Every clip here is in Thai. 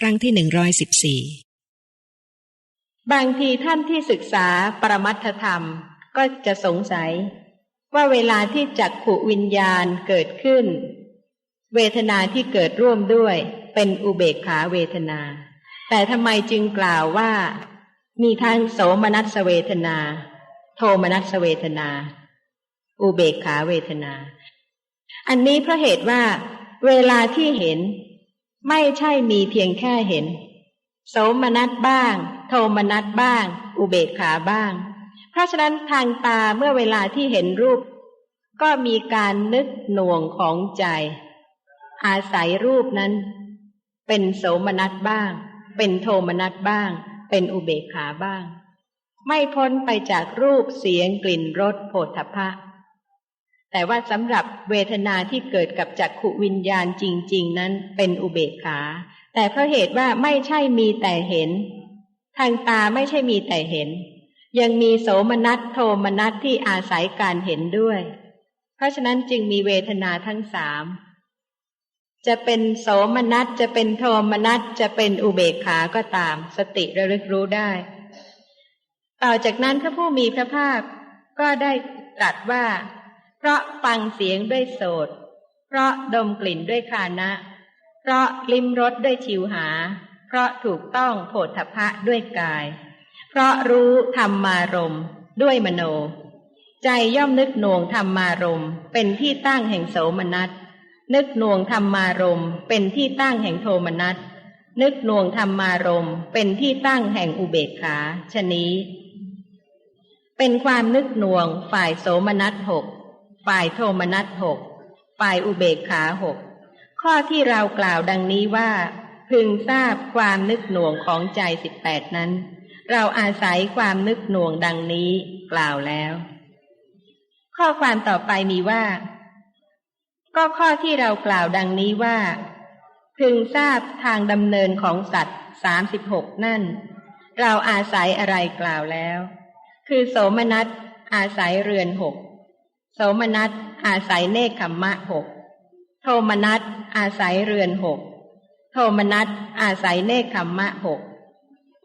ครั้งที่หนึ่งร้อยสิบสี่บางทีท่านที่ศึกษาปรมัตถธรรมก็จะสงสัย ว่าเวลาที่จักขวิญญาณเกิดขึ้น เวทนาที่เกิดร่วมด้วยเป็นอุเบกขาเวทนา แต่ทำไมจึงกล่าวว่า มีทั้งโสมนัสเวทนา โทมนัสเวทนา อุเบกขาเวทนา อันนี้เพราะเหตุว่า เวลาที่เห็น ไม่ใช่มีเพียงแค่เห็น โสมนัสบ้าง โทมนัสบ้าง อุเบกขาบ้าง เพราะฉะนั้นทางตาเมื่อเวลาที่เห็นรูป ก็มีการนึกหน่วงของใจ อาศัยรูปนั้น เป็นโสมนัสบ้าง เป็นโทมนัสบ้าง เป็นอุเบกขาบ้าง ไม่พ้นไปจากรูปเสียงกลิ่นรสโผฏฐัพพะ แต่ว่าสำหรับเวทนาที่เกิดกับจักขุวิญญาณจริง ๆ นั้นเป็นอุเบกขา แต่เพราะเหตุว่าไม่ใช่มีแต่เห็น ทางตาไม่ใช่มีแต่เห็น ยังมีโสมนัสโทมนัสที่อาศัยการเห็นด้วย เพราะฉะนั้นจึงมีเวทนาทั้งสามจะเป็นโสมนัสจะเป็นโทมนัสจะเป็นอุเบกขาก็ตาม สติระลึกรู้ได้ ต่อจากนั้นพระผู้มีพระภาคก็ได้ตรัสว่า ราะฟังเสียงด้วยโสตเพราะดมกลิ่นด้วยคานะ เพราะลิ้มรสด้วยชิวหา เพราะถูกต้องโผฏฐะด้วยกาย เพราะรู้ธรรมารมด้วยมโน ใจย่อมนึกหน่วงธรรมารมเป็นที่ตั้งแห่งโสมนัส นึกหน่วงธรรมารมเป็นที่ตั้งแห่งโทมนัส นึกหน่วงธรรมารมเป็นที่ตั้งแห่งอุเบกขาชนี้ เป็นความนึกหน่วงฝ่ายโสมนัสหก ฝ่ายโทมนัสหกฝ่ายอุเบกขาหกข้อที่เรากล่าวดังนี้ว่า พึงทราบความนึกหน่วงของใจสิบแปดนั้น เราอาศัยความนึกหน่วงดังนี้กล่าวแล้ว ข้อความต่อไปมีว่า ก็ข้อที่เรากล่าวดังนี้ว่า พึงทราบทางดำเนินของสัตว์สามสิบหกนั่น เราอาศัยอะไรกล่าวแล้ว คือโสมนัสอาศัยเรือนหก โสมนัสอาศัยเนคขมมะหกโทมนัสอาศัยเรือนหกโทมนัสอาศัยเนคขมมะหก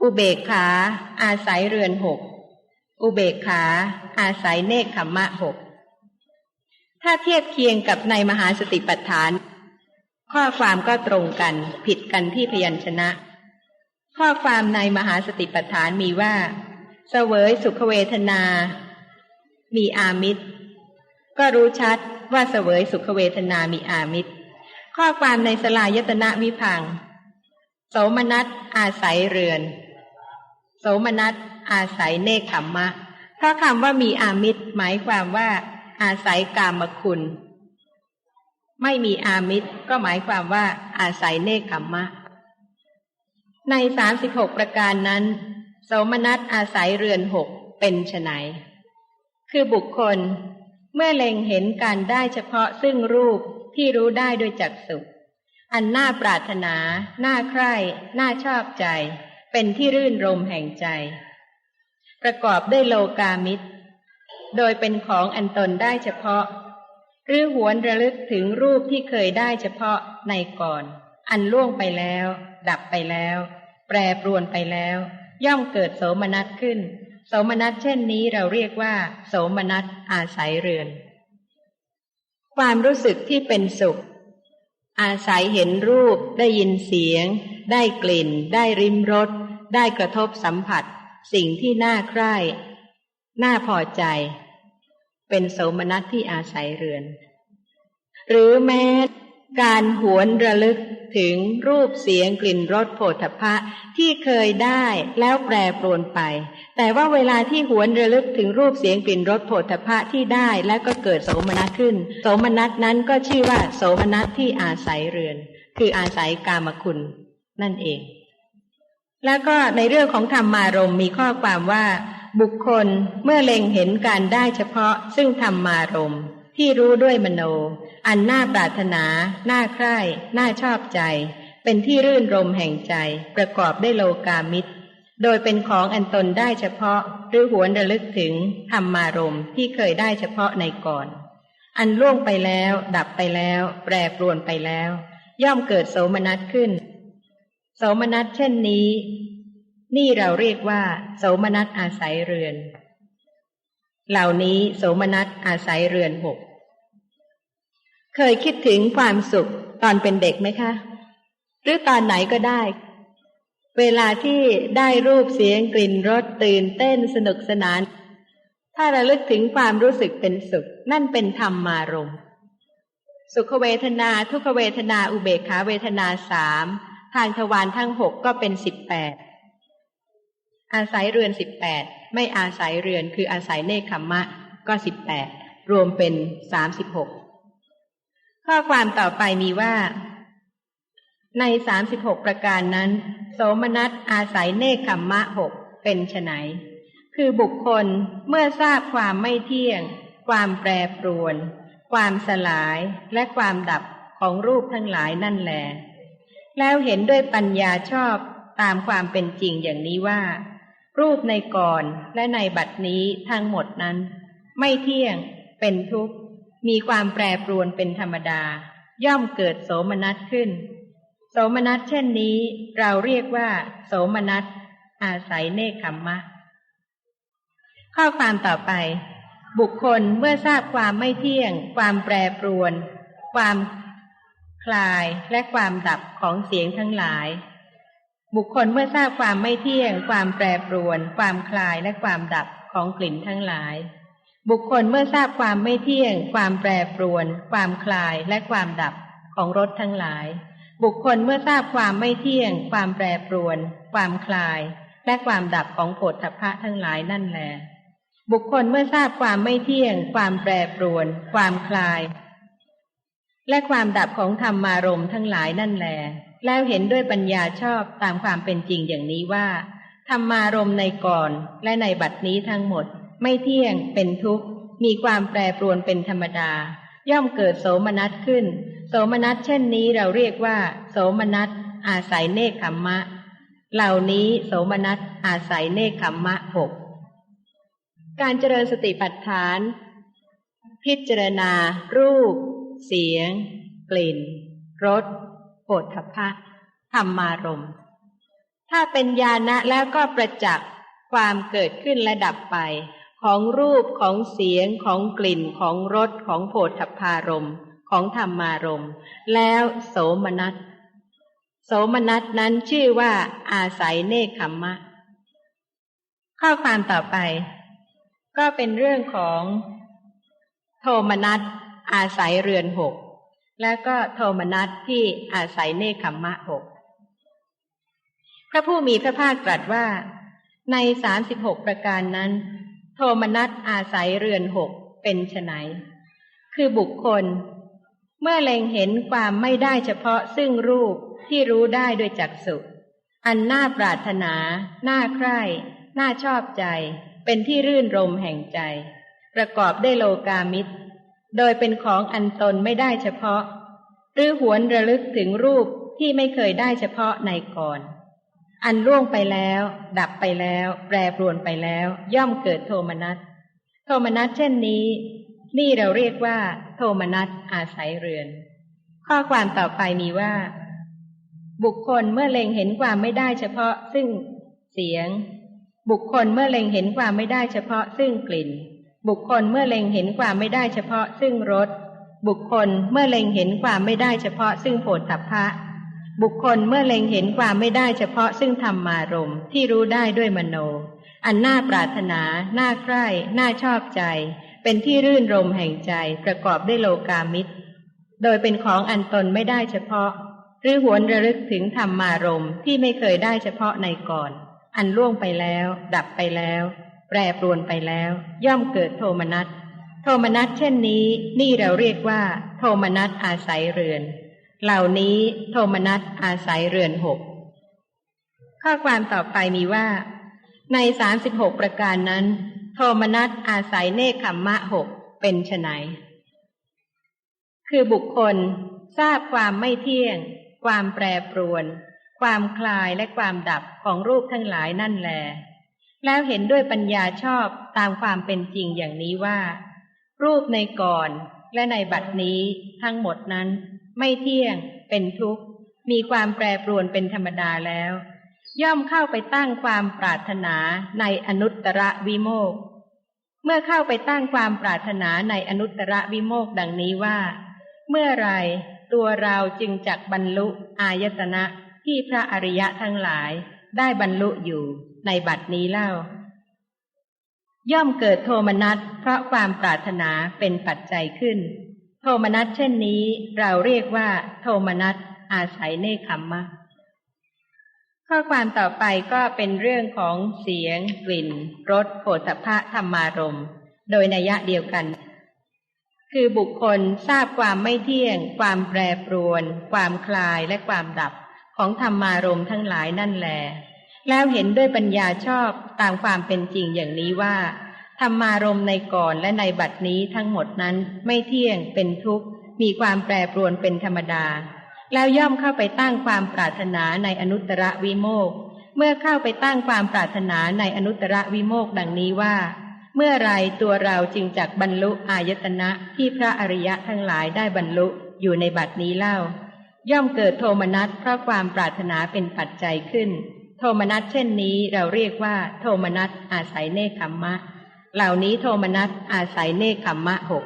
อุเบกขา อาศัยเรือนหกอุเบกขา อาศัยเนคขมมะหกถ้าเทียบเคียงกับในมหาสติปัฏฐาน ข้อความก็ตรงกันผิดกันที่พยัญชนะ ข้อความในมหาสติปัฏฐานมีว่า เสวยสุขเวทนา มีอามิตร ก็รู้ชัดว่าเสวยสุขเวทนามีอามิตร ข้อความในสลายตนะวิพัง โสมนัสอาศัยเรือน โสมนัสอาศัยเนคขมมะ เพราะคำว่ามีอามิตรหมายความว่า อาศัยกามคุณ ไม่มีอามิตรก็หมายความว่า อาศัยเนคขมมะ ในสามสิบหกประการนั้น โสมนัสอาศัยเรือนหกเป็นไฉนคือบุคคล เมื่อเล็งเห็นการได้เฉพาะซึ่งรูปที่รู้ได้โดยจักสุอันน่าปรารถนา น่าใคร่ น่าชอบใจ เป็นที่รื่นรมแห่งใจ ประกอบด้วยโลกามิตร โดยเป็นของอันตนได้เฉพาะ หรือหวนระลึกถึงรูปที่เคยได้เฉพาะในก่อน อันล่วงไปแล้ว ดับไปแล้ว แปรปรวนไปแล้ว ย่อมเกิดโสมนัสขึ้น สมนัสเช่นนี้เราเรียกว่า โสมนัสอาศัยเรือน ความรู้สึกที่เป็นสุข อาศัยเห็นรูปได้ยินเสียง ได้กลิ่น ได้ริมรสได้กระทบสัมผัส สิ่งที่น่าใคร่น่าพอใจ เป็นโสมนัสที่อาศัยเรือน หรือแม้ การหวนระลึกถึงรูปเสียงกลิ่นรสโผฏฐะที่เคยได้แล้วแปรปรวนไป แต่ว่าเวลาที่หวนระลึกถึงรูปเสียงกลิ่นรสโผฏฐะที่ได้แล้วก็เกิดโสมนัสขึ้น โสมนัสนั้นก็ชื่อว่า โสมนัสที่อาศัยเรือน คืออาศัยกามคุณ นั่นเอง แล้วก็ในเรื่องของธรรมารมมีข้อความว่า บุคคลเมื่อเล็งเห็นการได้เฉพาะซึ่งธรรมารมที่รู้ด้วยมโน อันน่าปรารถนา น่าใคร่ น่าชอบใจ เป็นที่รื่นรมแห่งใจ ประกอบด้วยโลกามิตร โดยเป็นของอันตนได้เฉพาะ หรือหวนระลึกถึงธรรมารมที่เคยได้เฉพาะในก่อน อันล่วงไปแล้ว ดับไปแล้ว แปรปรวนไปแล้ว ย่อมเกิดโสมนัสขึ้น โสโสมนัสเช่นนี้ นี่เราเรียกว่า โสมนัสอาศัยเรือน เหล่านี้โสมนัสอาศัยเรือนหก เคยคิดถึงความสุขตอนเป็นเด็กไหมคะ หรือตอนไหนก็ได้ เวลาที่ได้รูปเสียงกลิ่นรสตื่นเต้นสนุกสนาน ถ้าระลึกถึงความรู้สึกเป็นสุข นั่นเป็นธรรมมารมสุขเวทนาทุกเวทนาอุเบกขาเวทนาสามทางทวารทั้งหกก็เป็นสิบแปดอาศัยเรือนสิบแปดไม่อาศัยเรือนคืออาศัยเนคขมมะก็สิบแปดรวมเป็นสามสิบหก ข้อความต่อไปมีว่า ในสามสิบหกประการนั้น โสมนัสอาศัยเนคขมมะหกเป็นไฉนคือบุคคลเมื่อทราบความไม่เที่ยง ความแปรปรวน ความสลายและความดับของรูปทั้งหลายนั่นแหละแล้วเห็นด้วยปัญญาชอบตามความเป็นจริงอย่างนี้ว่า รูปในก่อนและในบัดนี้ทั้งหมดนั้น ไม่เที่ยงเป็นทุกข์ มีความแปรปรวนเป็นธรรมดา ย่อมเกิดโสมนัสขึ้น โสมนัสเช่นนี้ เราเรียกว่า โสมนัสอาศัยเนคขมมะ ข้อความต่อไป บุคคลเมื่อทราบความไม่เที่ยง ความแปรปรวน ความคลายและความดับของเสียงทั้งหลาย บุคคลเมื่อทราบความไม่เที่ยง ความแปรปรวน ความคลายและความดับของกลิ่นทั้งหลาย บุคคลเมื่อทราบความไม่เที่ยง ความแปรปรวน ความคลายและความดับของรสทั้งหลาย บุคคลเมื่อทราบความไม่เที่ยง ความแปรปรวน ความคลาย และความดับของโผฏฐัพพะทั้งหลายนั่นแหละบุคคลเมื่อทราบความไม่เที่ยง ความแปรปรวน ความคลาย และความดับของธรรมารมทั้งหลายนั่นแหลแล้วเห็นด้วยปัญญาชอบตามความเป็นจริงอย่างนี้ว่าธรรมารมในก่อนและในบัดนี้ทั้งหมด ไม่เที่ยงเป็นทุกข์ มีความแปรปรวนเป็นธรรมดา ย่อมเกิดโสมนัสขึ้น โสมนัสเช่นนี้เราเรียกว่า โสมนัสอาศัยเนคขมมะ เหล่านี้โสมนัสอาศัยเนคขมมะหกการเจริญสติปัฏฐาน พิจารณา รูป เสียง กลิ่นรสโผฏฐพะธรรมารมถ้าเป็นญาณะแล้วก็ประจักษ์ความเกิดขึ้นและดับไป ของรูปของเสียงของกลิ่นของรสของโผฏฐพารมของธรรมารมแล้วโสมนัสโสมนัสนั้นชื่อว่าอาศัยเนคขมมะ ข้อความต่อไป ก็เป็นเรื่องของโทมนัสอาศัยเรือนหก และก็โทมนัสที่อาศัยเนคขมมะหกพระผู้มีพระภาคตรัสว่า ในสามสิบหกประการนั้น โทมนัสอาศัยเรือนหกเป็นไฉนคือบุคคล เมื่อเล็งเห็นความไม่ได้เฉพาะซึ่งรูปที่รู้ได้โดยจักสุอันน่าปรารถนา น่าใคร่ น่าชอบใจ เป็นที่รื่นรมแห่งใจ ประกอบได้โลกามิตร โดยเป็นของอันตนไม่ได้เฉพาะ หรือหวนระลึกถึงรูปที่ไม่เคยได้เฉพาะในก่อน อันล่วงไปแล้ว ดับไปแล้ว แปรปรวนไปแล้ว ย่อมเกิดโทมนัสโทมนัสเช่นนี้ นี่เราเรียกว่า โทมนัสอาศัยเรือน ข้อความต่อไปมีว่า บุคคลเมื่อเล็งเห็นความไม่ได้เฉพาะซึ่งเสียง บุคคลเมื่อเล็งเห็นความไม่ได้เฉพาะซึ่งกลิ่น บุคคลเมื่อเล็งเห็นความไม่ได้เฉพาะซึ่งรสบุคคลเมื่อเล็งเห็นความไม่ได้เฉพาะซึ่งโผฏฐัพพะ บุคคลเมื่อเล็งเห็นความไม่ได้เฉพาะซึ่งธรรมารมที่รู้ได้ด้วยมโน อันน่าปรารถนา น่าใคร่ น่าชอบใจ เป็นที่รื่นรมแห่งใจประกอบด้วยโลกามิตร โดยเป็นของอันตนไม่ได้เฉพาะ หรือหวนระลึกถึงธรรมารมที่ไม่เคยได้เฉพาะในก่อน อันล่วงไปแล้ว ดับไปแล้ว แปรปรวนไปแล้ว ย่อมเกิดโทมนัสโทมนัสเช่นนี้ นี่เราเรียกว่า โทมนัสอาศัยเรือน เหล่านี้โทมนัสอาศัยเรือนหก ข้อความต่อไปมีว่า ในสามสิบหกประการนั้น โทมนัสอาศัยเนคขมมะหกเป็นไฉนคือบุคคลทราบความไม่เที่ยง ความแปรปรวน ความคลายและความดับของรูปทั้งหลายนั่นแหลแล้วเห็นด้วยปัญญาชอบตามความเป็นจริงอย่างนี้ว่า รูปในก่อนและในบัดนี้ทั้งหมดนั้น ไม่เที่ยง เป็นทุกข์ มีความแปรปรวนเป็นธรรมดาแล้ว ย่อมเข้าไปตั้งความปรารถนาในอนุตตรวิโมก เมื่อเข้าไปตั้งความปรารถนาในอนุตตรวิโมกดังนี้ว่า เมื่อไรตัวเราจึงจักบรรลุอายตนะที่พระอริยะทั้งหลายได้บรรลุอยู่ในบัดนี้เล่า ย่อมเกิดโทมนัสเพราะความปรารถนาเป็นปัจจัยขึ้น โทมนัสเช่นนี้เราเรียกว่า โทมนัสอาศัยเนคขมมะ ข้อความต่อไปก็เป็นเรื่องของเสียง กลิ่นรสโผฏฐะธรรมารมโดยนัยะเดียวกัน คือบุคคลทราบความไม่เที่ยง ความแปรปรวน ความคลายและความดับของธรรมารมทั้งหลายนั่นแหลแล้วเห็นด้วยปัญญาชอบตามความเป็นจริงอย่างนี้ว่า ธรรมารมในก่อนและในบัดนี้ทั้งหมดนั้นไม่เที่ยงเป็นทุกข์ มีความแปรปรวนเป็นธรรมดา แล้วย่อมเข้าไปตั้งความปรารถนาในอนุตตรวิโมกเมื่อเข้าไปตั้งความปรารถนาในอนุตตรวิโมกดังนี้ว่า เมื่อไรตัวเราจึงจักบรรลุอายตนะที่พระอริยะทั้งหลายได้บรรลุอยู่ในบัดนี้เล่า ย่อมเกิดโทมนัสเพราะความปรารถนาเป็นปัจจัยขึ้น โทมนัสเช่นนี้เราเรียกว่า โทมนัสอาศัยเนคขมมะ เหล่านี้โทมนัสอาศัยเนคขมมะหก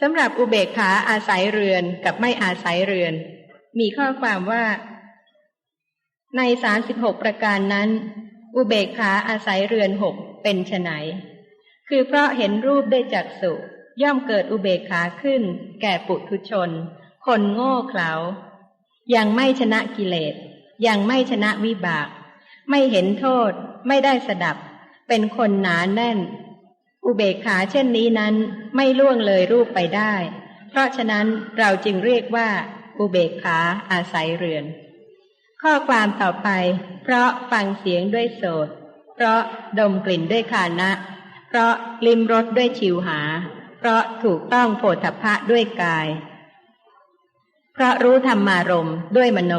สำหรับอุเบกขาอาศัยเรือนกับไม่อาศัยเรือน มีข้อความว่า ในสารสิบหกประการนั้น อุเบกขาอาศัยเรือนหกเป็นไนคือเพราะเห็นรูปได้จักสุ ย่อมเกิดอุเบกขาขึ้น แก่ปุถุชน คนโง่เขลายังไม่ชนะกิเลสยังไม่ชนะวิบาก ไม่เห็นโทษ ไม่ได้สดับ เป็นคนหนาแน่น อุเบกขาเช่นนี้นั้นไม่ล่วงเลยรูปไปได้ เพราะฉะนั้นเราจึงเรียกว่า อุเบกขาอาศัยเรือน ข้อความต่อไป เพราะฟังเสียงด้วยโสดเพราะดมกลิ่นด้วยคานะ เพราะลิมรสด้วยชิวหา เพราะถูกต้องโผฏฐะด้วยกาย เพราะรู้ธรรมารมด้วยมโน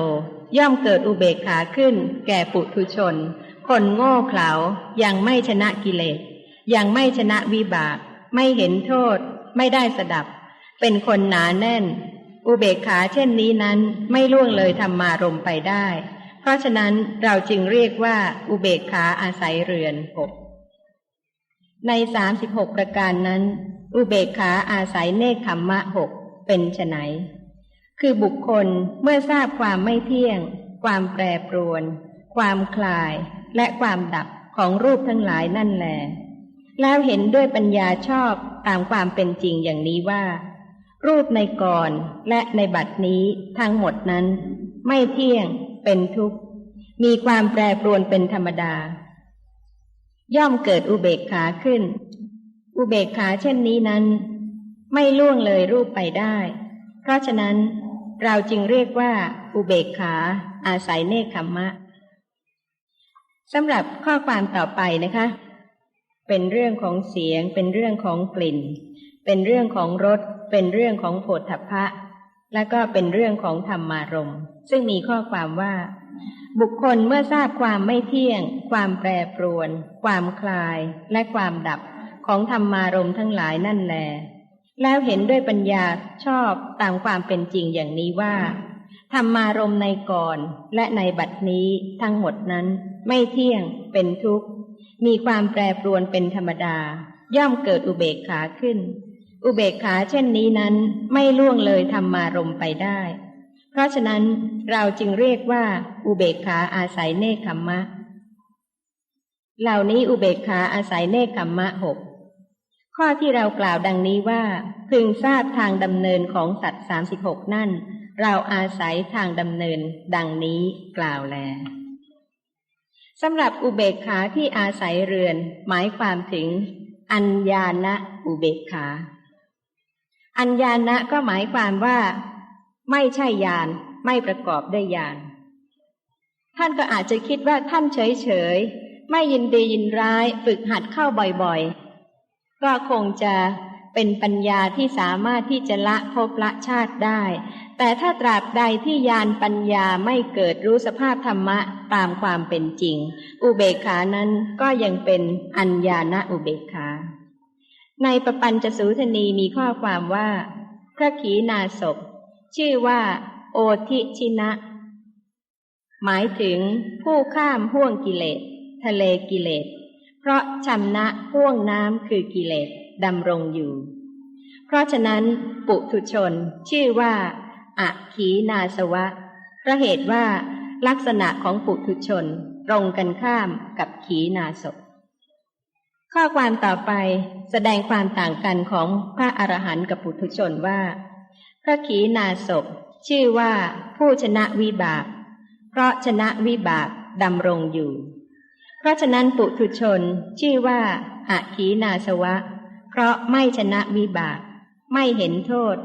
ย่อมเกิดอุเบกขาขึ้นแก่ปุถุชน คนโง่เขลายังไม่ชนะกิเลส ยังไม่ชนะวิบาก ไม่เห็นโทษ ไม่ได้สดับ เป็นคนหนาแน่น อุเบกขาเช่นนี้นั้นไม่ล่วงเลยธรรมารมไปได้ เพราะฉะนั้นเราจึงเรียกว่าอุเบกขาอาศัยเรือนหกในสามสิบหกประการนั้น อุเบกขาอาศัยเนคขมมะหกเป็นไนคือบุคคลเมื่อทราบความไม่เที่ยง ความแปรปรวน ความคลาย และความดับของรูปทั้งหลายนั่นแหลแล้วเห็นด้วยปัญญาชอบตามความเป็นจริงอย่างนี้ว่า รูปในก่อนและในบัดนี้ทั้งหมดนั้น ไม่เที่ยงเป็นทุกข์ มีความแปรปรวนเป็นธรรมดา ย่อมเกิดอุเบกขาขึ้น อุเบกขาเช่นนี้นั้น ไม่ล่วงเลยรูปไปได้ เพราะฉะนั้นเราจึงเรียกว่า อุเบกขา อาศัยเนคขมมะ สำหรับข้อความต่อไปนะคะ เป็นเรื่องของเสียง เป็นเรื่องของกลิ่น เป็นเรื่องของรส เป็นเรื่องของโผฏฐัพพะ และก็เป็นเรื่องของธรรมารมซึ่งมีข้อความว่า บุคคลเมื่อทราบความไม่เที่ยง ความแปรปรวน ความคลาย และความดับของธรรมารมทั้งหลายนั่นแหละแล้วเห็นด้วยปัญญาชอบตามความเป็นจริงอย่างนี้ว่า ธรรมารมในก่อนและในบัดนี้ทั้งหมดนั้น ไม่เที่ยงเป็นทุกข์ มีความแปรปรวนเป็นธรรมดา ย่อมเกิดอุเบกขาขึ้น อุเบกขาเช่นนี้นั้นไม่ล่วงเลยธรรมารมไปได้ เพราะฉะนั้นเราจึงเรียกว่า อุเบกขาอาศัยเนคขมมะ เหล่านี้อุเบกขาอาศัยเนคขมมะหกข้อที่เรากล่าวดังนี้ว่า พึงทราบทางดำเนินของสัตว์สามสิบหกนั่น เราอาศัยทางดำเนินดังนี้กล่าวแลสำหรับอุเบกขาที่อาศัยเรือน หมายความถึง อัญญาณอุเบกขา อัญญาณะก็หมายความว่า ไม่ใช่ยานไม่ประกอบด้วยยานท่านก็อาจจะคิดว่าท่านเฉยเฉยไม่ยินดียินร้ายฝึกหัดเข้าบ่อยๆ ก็คงจะเป็นปัญญาที่สามารถที่จะละภพละชาติได้ แต่ถ้าตราบใดที่ยานปัญญาไม่เกิดรู้สภาพธรรมะตามความเป็นจริง อุเบกขานั้นก็ยังเป็นอัญญาณอุเบกขา ในปปัญจสูทนีมีข้อความว่า พระขีนาศพชื่อว่า โอทิชินะ หมายถึงผู้ข้ามห่วงกิเลส ทะเลกิเลส เพราะชำนะห่วงน้ำคือกิเลสดำรงอยู่ เพราะฉะนั้นปุถุชนชื่อว่า อะขีนาสวะเพราะเหตุว่าลักษณะของปุถุชนตรงกันข้ามกับขีนาศข้อความต่อไปแสดงความต่างกันของพระอรหันต์กับปุถุชนว่า พระขีนาศชื่อว่าผู้ชนะวิบาก เพราะชนะวิบากดำรงอยู่ เพราะฉะนั้นปุถุชนชื่อว่าอาขีนาสวะ เพราะไม่ชนะวิบาก ไม่เห็นโทษ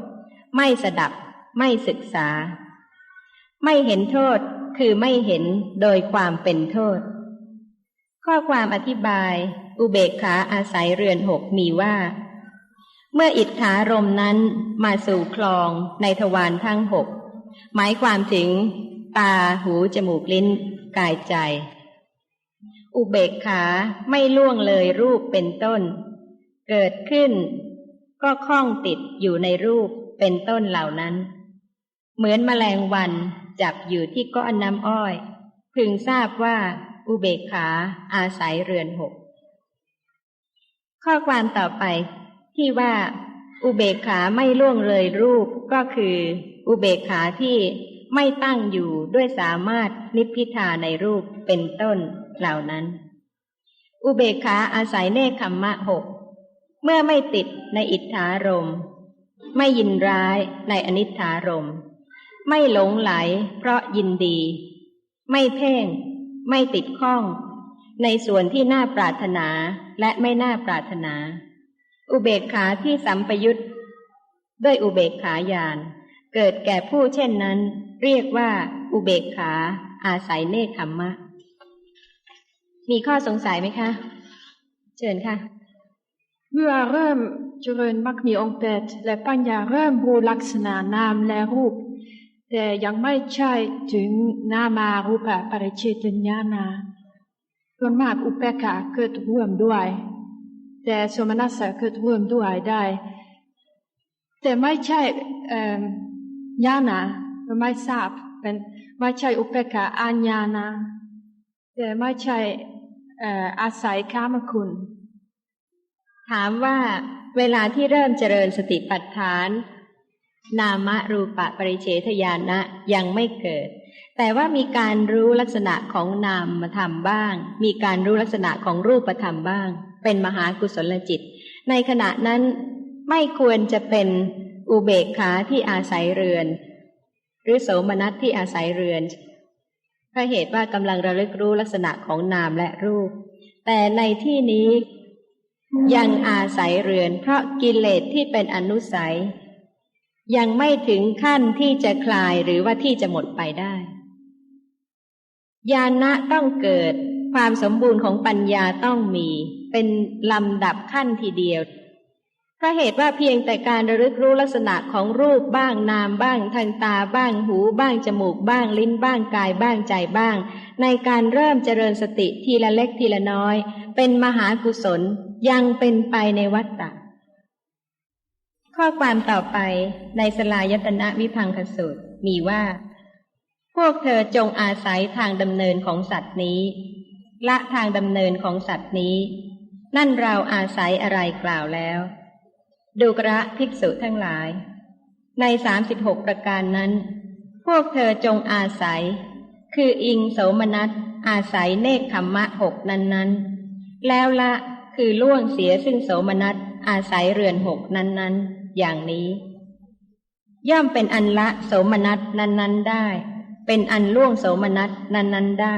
ไม่สดับ ไม่ศึกษา ไม่เห็นโทษคือไม่เห็นโดยความเป็นโทษ ข้อความอธิบายอุเบกขาอาศัยเรือนหกมีว่า เมื่ออิทธารมนั้นมาสู่คลองในทวารทั้งหกหมายความถึง ตาหูจมูกลิ้น กายใจ อุเบกขาไม่ล่วงเลยรูปเป็นต้น เกิดขึ้น ก็คล้องติดอยู่ในรูปเป็นต้นเหล่านั้น เหมือนแมลงวันจับอยู่ที่ก้อนน้ำอ้อย พึงทราบว่าอุเบกขาอาศัยเรือนหก ข้อความต่อไปที่ว่าอุเบกขาไม่ล่วงเลยรูปก็คือ อุเบกขาที่ไม่ตั้งอยู่ด้วยสามารถนิพพิทาในรูปเป็นต้นเหล่านั้น อุเบกขาอาศัยเนคขมมะหก เมื่อไม่ติดในอิทธารม ไม่ยินร้ายในอนิธารม ไม่หลงไหล เพราะยินดี ไม่เพ่ง ไม่ติดข้อง ในส่วนที่น่าปรารถนาและไม่น่าปรารถนา อุเบกขาที่สัมปยุตด้วยอุเบกขาญาณเกิดแก่ผู้เช่นนั้น เรียกว่า อุเบกขาอาศัยเนคขมมะ มีข้อสงสัยไหมคะ เชิญค่ะ เมื่อเริ่มเจริญมรรคมีองค์แปดและปัญญาเริ่มรู้ลักษณะนามและรูป แต่ยังไม่ใช่ถึงนามารูปะปริเชตญาณาส่วนมากอุเบกขาเกิดร่วมด้วย แต่สมนัสะเกิดร่วมด้วยได้ แต่ไม่ใช่ญาณาไม่ทราบเป็นไม่ใช่อุเบกขาอัญญาณาแต่ไม่ใช่อาศัยคามคุณ ถามว่าเวลาที่เริ่มเจริญสติปัฏฐาน นามรูปะปริเฉทญาณะยังไม่เกิด แต่ว่ามีการรู้ลักษณะของนามธรรมบ้าง มีการรู้ลักษณะของรูปธรรมบ้าง เป็นมหากุศลจิต ในขณะนั้นไม่ควรจะเป็นอุเบกขาที่อาศัยเรือน หรือโสมนัสที่อาศัยเรือนเพราะเหตุว่ากำลังระลึกรู้ลักษณะของนามและรูป แต่ในที่นี้ยังอาศัยเรือน เพราะกิเลสที่เป็นอนุสัย ยังไม่ถึงขั้นที่จะคลายหรือว่าที่จะหมดไปได้ ญาณะต้องเกิดความสมบูรณ์ของปัญญาต้องมีเป็นลำดับขั้นทีเดียวพราะเหตุว่าเพียงแต่การระลึกรู้ลักษณะของรูปบ้างนามบ้าง ทางตาบ้าง หูบ้างจมูกบ้าง ลิ้นบ้างกายบ้างใจบ้าง ในการเริ่มเจริญสติทีละเล็กทีละน้อย เป็นมหากุศลยังเป็นไปในวัฏฏะ ข้อความต่อไปในสลายตนะวิพังคสูตรมีว่า พวกเธอจงอาศัยทางดำเนินของสัตว์นี้ ละทางดำเนินของสัตว์นี้ นั่นเราอาศัยอะไรกล่าวแล้ว ดูกระภิกษุทั้งหลาย ในสามสิบหกประการนั้น พวกเธอจงอาศัย คืออิงโสมนัสอาศัยเนคขมมะหกนั้นนั้นแล้วละคือล่วงเสียซึ่งโสมนัสอาศัยเรือนหกนั้นนั้น อย่างนี้ ย่อมเป็นอันละโสมนัสนั้นนั้นได้ เป็นอันล่วงโสมนัสนั้นนั้นได้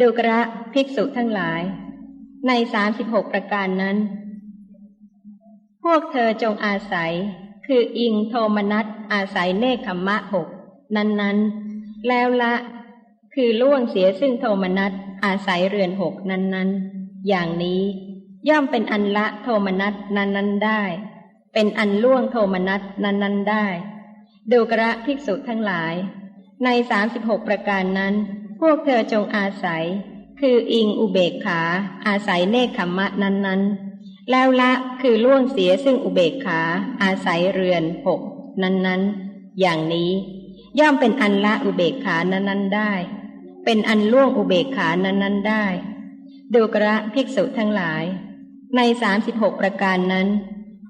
ดูกระภิกษุทั้งหลาย ในสามสิบหกประการนั้น พวกเธอจงอาศัย คืออิงโทมนัสอาศัยเนคขมมะหกนั้น ๆ แล้วละ คือล่วงเสียซึ่งโทมนัสอาศัยเรือนหกนั้น ๆ อย่างนี้ย่อมเป็นอันละโทมนัสนั้น ๆ ได้ เป็นอันล่วงโทมนัสนั้นๆได้ ดูกระภิกษุทั้งหลาย ในสามสิบหกประการนั้น พวกเธอจงอาศัย คืออิงอุเบกขา อาศัยเนคขมมะนั้นๆ แล้วละคือล่วงเสียซึ่งอุเบกขา อาศัยเรือนหกนั้นอย่างนี้ ย่อมเป็นอันละอุเบกขานั้นๆได้ เป็นอันล่วงอุเบกขานั้นๆได้ ดูกระภิกษุทั้งหลาย ในสามสิบหกประการนั้น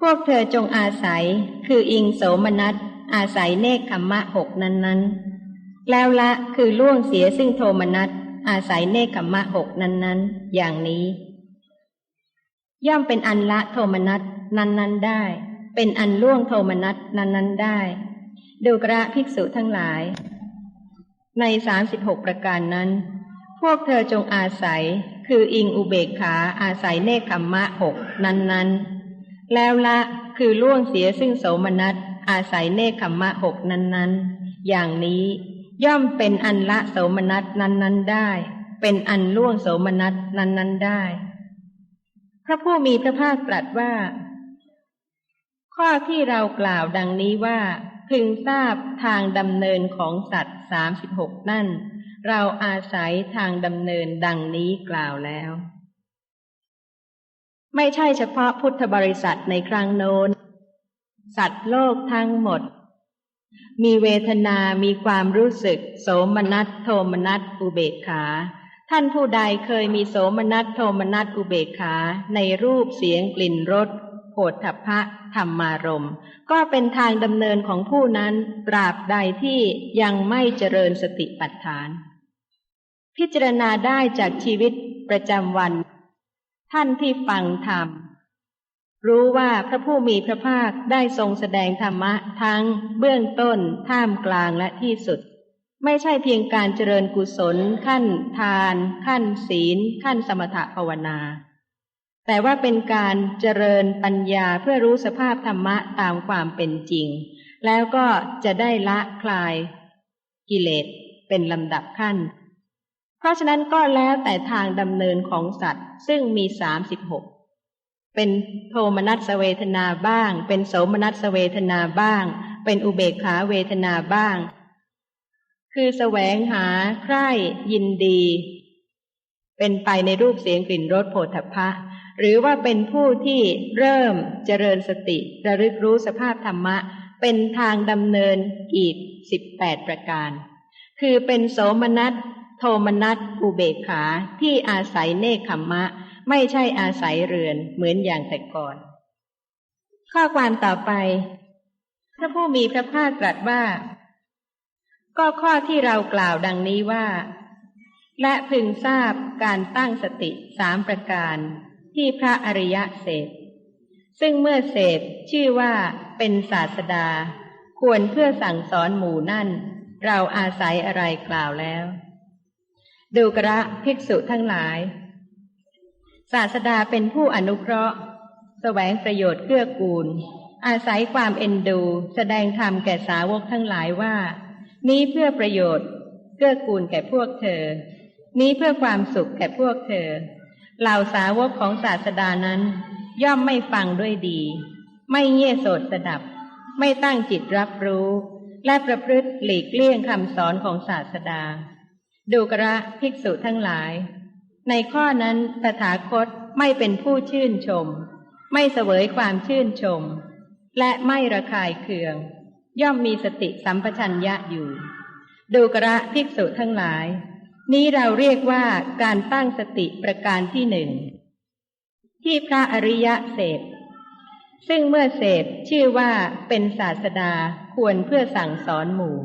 วกเธอจงอาศัยคืออิงโสมนัสอาศัยเนคขมมะหกนั้นๆแล้วละคือล่วงเสียซึ่งโทมนัสอาศัยเนคขมมะหกนั้นๆอย่างนี้ ย่อมเป็นอันละโทมนัสนั้นๆได้ เป็นอันล่วงโทมนัสนั้นๆได้ ดูกระภิกษุทั้งหลาย ในสามสิบหกประการนั้น พวกเธอจงอาศัยคืออิงอุเบกขาอาศัยเนคขมมะหกนั้นๆ แล้วละคือล่วงเสียซึ่งโสมนัสอาศัยเนคขมมะหกนั้นๆ อย่างนี้ย่อมเป็นอันละโสมนัสนั้นๆได้ เป็นอันล่วงโสมนัสนั้นๆได้ พระผู้มีพระภาคตรัสว่า ข้อที่เรากล่าวดังนี้ว่า พึงทราบทางดำเนินของสัตว์สามสิบหกนั่น เราอาศัยทางดำเนินดังนี้กล่าวแล้ว ไม่ใช่เฉพาะพุทธบริษัทในครั้งโน้น สัตว์โลกทั้งหมด มีเวทนา มีความรู้สึก โสมนัส โทมนัส อุเบกขา ท่านผู้ใดเคยมีโสมนัส โทมนัส อุเบกขา ในรูปเสียงกลิ่นรสโผฏฐัพพะธรรมารมก็เป็นทางดำเนินของผู้นั้นตราบใดที่ยังไม่เจริญสติปัฏฐาน พิจารณาได้จากชีวิตประจำวัน ท่านที่ฟังธรรม รู้ว่าพระผู้มีพระภาคได้ทรงแสดงธรรมะทั้งเบื้องต้น ท่ามกลางและที่สุด ไม่ใช่เพียงการเจริญกุศล ขั้นทาน ขั้นศีล ขั้นสมถภาวนา แต่ว่าเป็นการเจริญปัญญาเพื่อรู้สภาพธรรมะตามความเป็นจริง แล้วก็จะได้ละคลายกิเลสเป็นลำดับขั้น ราะฉะนั้นก็แล้วแต่ทางดำเนินของสัตว์ ซึ่งมีสามสิบหกเป็นโทมนัสเวทนาบ้าง เป็นโสมนัสเวทนาบ้าง เป็นอุเบกขาเวทนาบ้าง คือแสวงหาใคร่ยินดี เป็นไปในรูปเสียงกลิ่นรสโผฏฐัพพะหรือว่าเป็นผู้ที่เริ่มเจริญสติระลึกรู้สภาพธรรมะ เป็นทางดำเนินอีกสิบแปดประการ คือเป็นโสมนัส โทมนัสอุเบกขาที่อาศัยเนคขมมะ ไม่ใช่อาศัยเรือนเหมือนอย่างแต่ก่อน ข้อความต่อไปพระผู้มีพระภาคตรัสว่า ก็ข้อที่เรากล่าวดังนี้ว่า และพึงทราบการตั้งสติสามประการที่พระอริยะเสพซึ่งเมื่อเสพชื่อว่าเป็นศาสดา ควรเพื่อสั่งสอนหมู่นั่น เราอาศัยอะไรกล่าวแล้ว ดูกระภิกษุทั้งหลาย ศาสดาเป็นผู้อนุเคราะห์ แสวงประโยชน์เกื้อกูล อาศัยความเอ็นดู แสดงธรรมแก่สาวกทั้งหลายว่า นี้เพื่อประโยชน์เกื้อกูลแก่พวกเธอ นี้เพื่อความสุขแก่พวกเธอ เหล่าสาวกของศาสดานั้น ย่อมไม่ฟังด้วยดี ไม่เงี่ยโสดสดับ ไม่ตั้งจิตรับรู้ และประพฤติหลีกเลี่ยงคำสอนของศาสดา ดูกระภิกษุทั้งหลาย ในข้อนั้นตถาคตไม่เป็นผู้ชื่นชม ไม่เสวยความชื่นชม และไม่ระคายเคือง ย่อมมีสติสัมปชัญญะอยู่ ดูกระภิกษุทั้งหลาย นี้เราเรียกว่าการตั้งสติประการที่หนึ่งที่พระอริยะเสพซึ่งเมื่อเสพชื่อว่าเป็นศาสดาควรเพื่อสั่งสอนหมู่